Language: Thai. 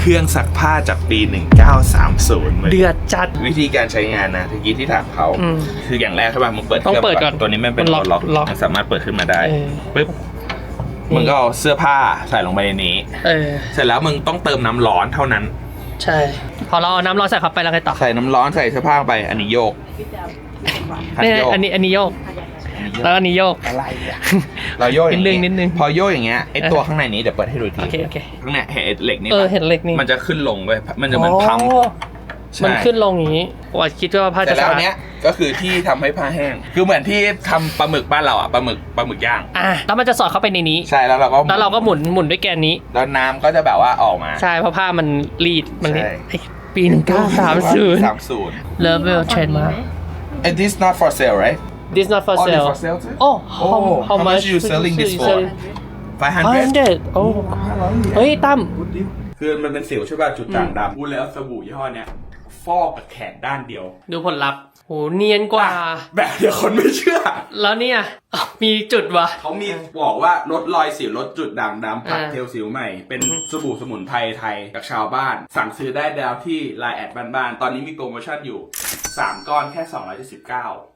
เครื่องซักผ้าจากปี 1930เว้ยเดือดจัด วิธีการใช้งานนะทีกี้ที่ถามเขาอืม คืออย่างแรกใช่ป่ะมึงเปิดต้องเปิดครื่ก่อนตัวนี้มันเป็นมันล็ตัอกวล็อกล็อก มันสามารถเปิดขึ้นมาได้เออปึ๊บมึงก็เอาเสื้อผ้าใส่ลงไปในนี้ เออ เสร็จแล้วมึงต้องเติมน้ำร้อนเท่านั้น ใช่ พอเราเอาน้ำร้อนใส่เข้าไปแล้วไงต่อใส่น้ำร้อนใส่เสื้อผ้าลงไปอันนี้โยกคันเนี่ยโยกอันนี้อันนี้โยกอันนี้โยก แล้วอันนี้โยก อะไรอะเราโยกอย่างนิดนึงนิดนึงพอโยกอย่างเงี้ยไอตัวข้างในนี้เดี๋ยวเปิดให้ดูอีกทีโอเคโอเค ข้างในเห็นไอ้เหล็กนี่เออปะเห็นเหล็กนี่มันจะขึ้นลงเว้ยมันจะเหมือนพัมอ๋อใช่ มันขึ้นลงอย่างนี้ว่าคิดว่าผ้าเสร็จะจแล้วสะอัอาดนเนี้ยก็คือที่ทำให้ผ้าแห้ง คือเหมือนที่ทำปลาหมึกบ้านเราอะปลาหมึกปลาหมึกย่าง อะแล้วมันจะสอดเข้าไปในนี้ ใช่แล้วเราก็แล้วเราก็หมุนหมุนด้วยแกนนี้ แล้วน้ำก็จะแบบว่าออกมา ใช่เพราะผ้ามันรีดมันรีดใช่เฮ้ยปีหนึ่งเก้าสามศูนย์ สามศูนย์เลเวลเทรนมา and this not for sale right this not for Only sale for sale too? oh how Oh, how how much much you selling this you for? selling? 500 500โอ้เฮ้ยตั้มคือมันเป็นสิวใช่ป่ะจุดด่างดำพูดแล้วสบู่ยี่ห้อเนี้ยฟอกกับแขนด้านเดียวดูผลลัพธ์โหเนียนกว่า แบบเดี๋ยวคนไม่เชื่อ แล้วเนี่ยอ้าวมีจุดวะ เขามีบอกว่าลดรอยสิวลดจุดด่างดำผัดอ่า เทลสิวใหม่ เป็นสบู่สมุนไพรไทยจากชาวบ้าน สั่งซื้อได้ดาวที่ไลน์แอดบ้านๆตอนนี้มีโปรโมชั่นอยู่ 3 ก้อนแค่ 279